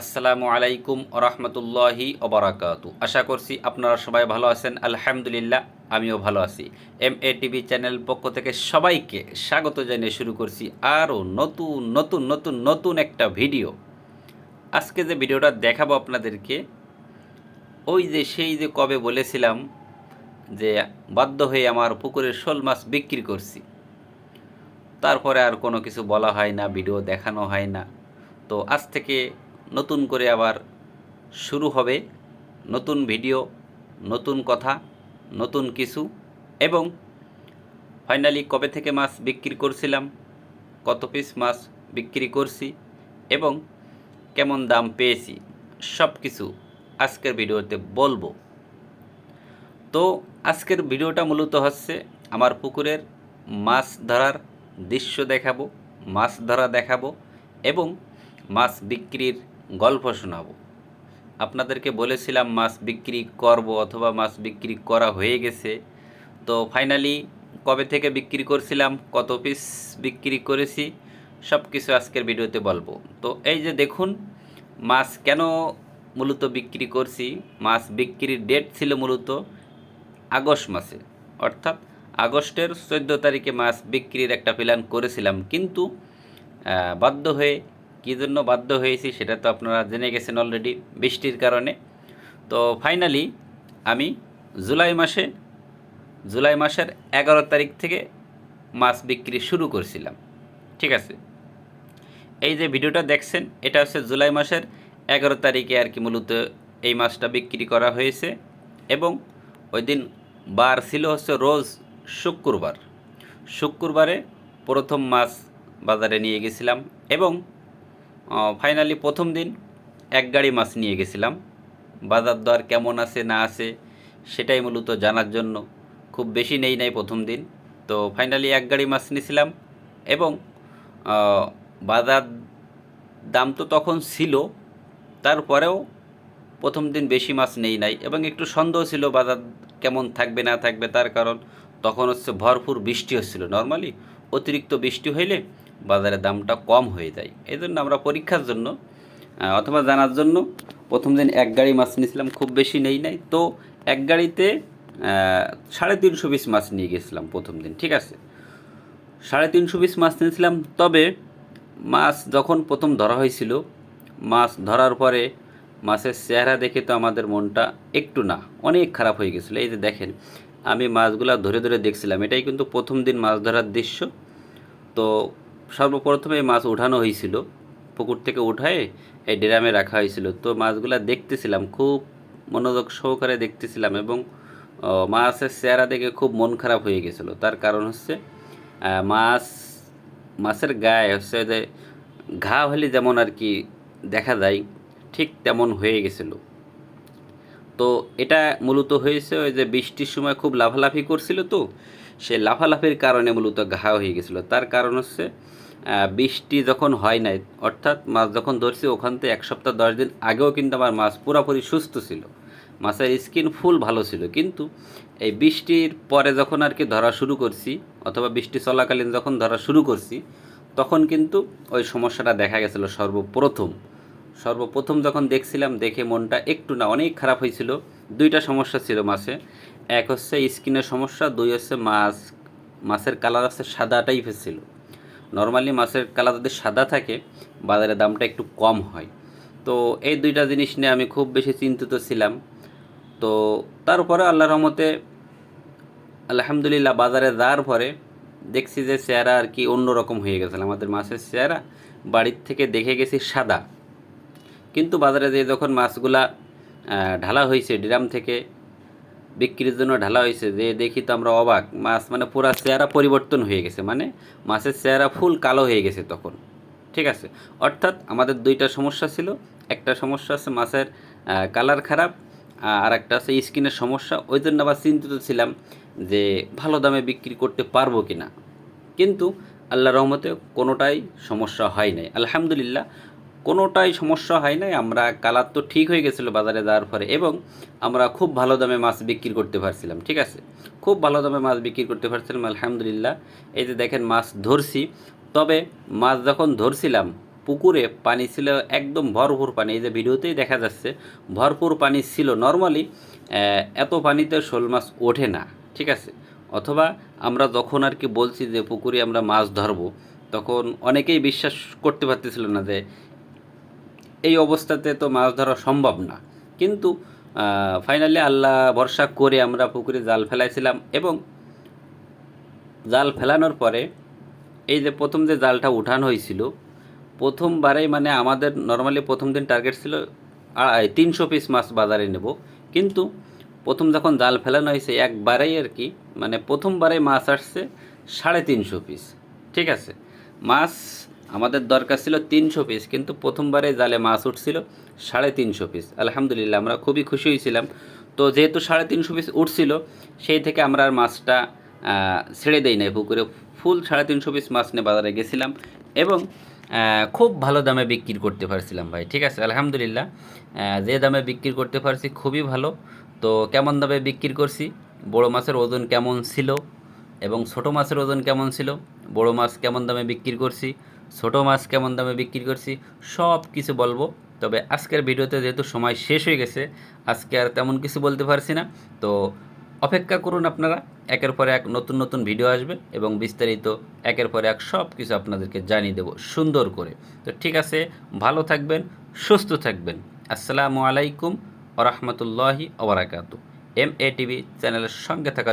আসসালামু আলাইকুম রহমতুল্লাহি ওবরাকাতু আশা করছি আপনারা সবাই ভালো আছেন। আলহামদুলিল্লাহ, আমিও ভালো আছি। এম এ টিভি চ্যানেল পক্ষ থেকে সবাইকে স্বাগত জানিয়ে শুরু করছি আরও নতুন নতুন নতুন নতুন একটা ভিডিও। আজকে যে ভিডিওটা দেখাবো আপনাদেরকে, ওই যে সেই যে কবে বলেছিলাম যে বাধ্য হয়ে আমার পুকুরের শোল মাছ বিক্রি করছি। তারপরে আর কোনো কিছু বলা হয় না, ভিডিও দেখানো হয় না। তো আজ থেকে নতুন করে আবার শুরু হবে নতুন ভিডিও, নতুন কথা, নতুন কিছু এবং ফাইনালি কবে থেকে মাছ বিক্রি করছিলাম, কত পিস মাছ বিক্রি করছি এবং কেমন দাম পেয়েছি সব কিছু আজকের ভিডিওতে বলব। তো আজকের ভিডিওটা মূলত হচ্ছে আমার পুকুরের মাছ ধরার দৃশ্য দেখাবো, মাছ ধরা দেখাবো এবং মাছ বিক্রির গল্প শোনাবো। আপনাদেরকে বলেছিলাম মাছ বিক্রি করব অথবা মাছ বিক্রি করা হয়ে গেছে। তো ফাইনালি কবে থেকে বিক্রি করছিলাম, কত পিস বিক্রি করেছি সব কিছু আজকের ভিডিওতে বলব। তো এই যে দেখুন, মাছ কেন মূলত বিক্রি করছি, মাছ বিক্রির ডেট ছিল মূলত আগস্ট মাসে। অর্থাৎ আগস্টের চোদ্দ তারিখে মাছ বিক্রির একটা প্ল্যান করেছিলাম, কিন্তু বাধ্য হয়ে কী জন্য বাধ্য হয়েছি সেটা তো আপনারা জেনে গেছেন অলরেডি বৃষ্টির কারণে। তো ফাইনালি আমি জুলাই মাসে, জুলাই মাসের এগারো তারিখ থেকে মাছ বিক্রি শুরু করছিলাম। ঠিক আছে? এই যে ভিডিওটা দেখছেন, এটা হচ্ছে জুলাই মাসের এগারো তারিখে আর কি মূলত এই মাছটা বিক্রি করা হয়েছে এবং ওই দিন বার ছিল হচ্ছে রোজ শুক্রবার। শুক্রবারে প্রথম মাছ বাজারে নিয়ে গেছিলাম এবং ফাইনালি প্রথম দিন এক গাড়ি মাছ নিয়ে গেছিলাম। বাজার দর কেমন আছে, না আছে, সেটাই মূলত জানার জন্য। খুব বেশি নেই নাই প্রথম দিন। তো ফাইনালি এক গাড়ি মাছ নিয়েছিলাম এবং বাজার দাম তো তখন ছিল, তারপরেও প্রথম দিন বেশি মাছ নেই নাই এবং একটু সন্দেহ ছিল বাজার কেমন থাকবে, না থাকবে, তার কারণ তখন হচ্ছে ভরপুর বৃষ্টি হচ্ছিল। নর্মালি অতিরিক্ত বৃষ্টি হইলে বাজারে দামটা কম হয়ে যায়। এই জন্য আমরা পরীক্ষার জন্য অথবা জানার জন্য প্রথম দিন এক গাড়ি মাছ নিয়েছিলাম, খুব বেশি নেই নাই। তো এক গাড়িতে সাড়ে তিনশো পিস মাছ নিয়ে গেছিলাম প্রথম দিন, ঠিক আছে? সাড়ে তিনশো পিস মাছ নিয়েছিলাম, তবে মাছ যখন প্রথম ধরা হয়েছিল, মাছ ধরার পরে মাছের চেহারা দেখে তো আমাদের মনটা একটু না, অনেক খারাপ হয়ে গেছিল। এই যে দেখেন, আমি মাছগুলা ধরে ধরে দেখছিলাম, এটাই কিন্তু প্রথম দিন মাছ ধরার দৃশ্য। তো সর্বপ্রথমে মাছ উঠানো হয়েছিল। পুকুর থেকে উঠায় এই ড্রামে রাখা হয়েছিল। তো মাছগুলা দেখতেছিলাম, খুব মনোযোগ সহকারে দেখতেছিলাম এবং মাছের চেহারা দেখে খুব মন খারাপ হয়ে গেছিল। তার কারণ হচ্ছে মাছ, মাছের গায়ে হচ্ছে যে ঘা হলে যেমন আর কি দেখা যায়, ঠিক তেমন হয়ে গেছিল। তো এটা মূলত হয়েছে ওই যে বৃষ্টির সময় খুব লাফালাফি করছিল তো সে লাফালাফির কারণে মূলত ঘা হয়ে গেছিল। তার কারণ হচ্ছে বৃষ্টি যখন হয় নাই, অর্থাৎ মাছ যখন ধরছি ওখান থেকে এক সপ্তাহ, দশ দিন আগেও কিন্তু আমার মাছ পুরোপুরি সুস্থ ছিল। মাছের স্কিন ফুল ভালো ছিল। কিন্তু এই বৃষ্টির পরে যখন আর কি ধরা শুরু করছি, অথবা বৃষ্টি চলাকালীন যখন ধরা শুরু করছি, তখন কিন্তু ওই সমস্যাটা দেখা গেছিল সর্বপ্রথম। সর্বপ্রথম যখন দেখছিলাম, দেখে মনটা একটু না অনেক খারাপ হয়েছিল। দুইটা সমস্যা ছিল মাছে। এক হচ্ছে স্কিনের সমস্যা, দুই হচ্ছে মাছ, মাছের কালার হচ্ছে সাদা টাইপের ছিল। নর্মালি মাছের কালার যদি সাদা থাকে, বাজারে দামটা একটু কম হয়। তো এই দুইটা জিনিস নিয়ে আমি খুব বেশি চিন্তিত ছিলাম। তো তারপরে আল্লাহ রহমতে আলহামদুলিল্লাহ বাজারে যাওয়ার পরে দেখছি যে চেহারা আর কি অন্যরকম হয়ে গেছে। আমাদের মাছের চেহারা বাড়ির থেকে দেখে গেছি সাদা। কিন্তু বাজারে যে যখন মাছগুলা ঢালা হয়েছে, ড্রাম থেকে বিক্রির জন্য ঢালা হয়েছে, যে দেখি তো আমরা অবাক। মাছ মানে পুরা চেহারা পরিবর্তন হয়ে গেছে মানে মাছের চেহারা ফুল কালো হয়ে গেছে তখন। ঠিক আছে? অর্থাৎ আমাদের দুইটা সমস্যা ছিল। একটা সমস্যা আছে মাছের কালার খারাপ আর একটা আছে স্কিনের সমস্যা। ওই জন্য আবার চিন্তিত ছিলাম যে ভালো দামে বিক্রি করতে পারব কি না কিন্তু আল্লাহ রহমতে কোনোটাই সমস্যা হয় নাই। আলহামদুলিল্লাহ কোনোটাই সমস্যা হয় নাই। আমরা কালার তো ঠিক হয়ে গেছিল বাজারে যাওয়ার পরে এবং আমরা খুব ভালো দামে মাছ বিক্রি করতে পারছিলাম, ঠিক আছে? খুব ভালো দামে মাছ বিক্রি করতে পারছিলাম, আলহামদুলিল্লাহ। এই যে দেখেন মাছ ধরছি, তবে মাছ যখন ধরছিলাম, পুকুরে পানি ছিল একদম ভরপুর পানি। এই যে ভিডিওতেই দেখা যাচ্ছে, ভরপুর পানি ছিল। নর্মালি এত পানিতে শোল মাছ ওঠে না, ঠিক আছে? অথবা আমরা যখন আর কি বলছি যে পুকুরে আমরা মাছ ধরবো, তখন অনেকেই বিশ্বাস করতে পারতেছিল না যে এই অবস্থাতে তো মাছ ধরা সম্ভব না। কিন্তু ফাইনালি আল্লাহ ভরসা করে আমরা পুকুরে জাল ফেলাইছিলাম এবং জাল ফেলানোর পরে এই যে প্রথম যে জালটা উঠানো হয়েছিল, প্রথমবারেই মানে আমাদের নর্মালি প্রথম দিন টার্গেট ছিল তিনশো পিস মাছ বাজারে নেব। কিন্তু প্রথম যখন জাল ফেলানো হয়েছে, একবারেই আর কি মানে প্রথমবারে মাছ আসছে সাড়ে তিনশো পিস ঠিক আছে? মাছ আমাদের দরকার ছিল তিনশো পিস কিন্তু প্রথমবারে জালে মাছ উঠছিল সাড়ে তিনশো পিস আলহামদুলিল্লাহ, আমরা খুবই খুশি হয়েছিলাম। তো যেহেতু সাড়ে তিনশো পিস উঠছিল, সেই থেকে আমরা আর মাছটা ছেড়ে দেই নাই পুকুরে। ফুল সাড়ে তিনশো পিস মাছ নিয়ে বাজারে গেছিলাম এবং খুব ভালো দামে বিক্রি করতে পারছিলাম ভাই, ঠিক আছে? আলহামদুলিল্লাহ যে দামে বিক্রি করতে পারছি খুবই ভালো। তো কেমন দামে বিক্রি করছি? বড় মাছের ওজন কেমন ছিল? এবং ছোট মাছের ওজন কেমন ছিল? বড় মাছ কেমন দামে বিক্রি করছি? ছোট মাছ কেমন দামে বিক্রি করছি, সব কিছু বলব। তবে আজকের ভিডিওতে যেহেতু সময় শেষ হয়ে গেছে, আজকে আর তেমন কিছু বলতে পারছি না। তো অপেক্ষা করুন আপনারা, একের পর এক নতুন নতুন ভিডিও আসবে এবং বিস্তারিত একের পর এক সব কিছু আপনাদেরকে জানিয়ে দেব সুন্দর করে। তো ঠিক আছে, ভালো থাকবেন, সুস্থ থাকবেন। আসসালামু আলাইকুম ওরহমতুল্লাহি ওবরাকাতু এম এ টিভি চ্যানেলের সঙ্গে থাকা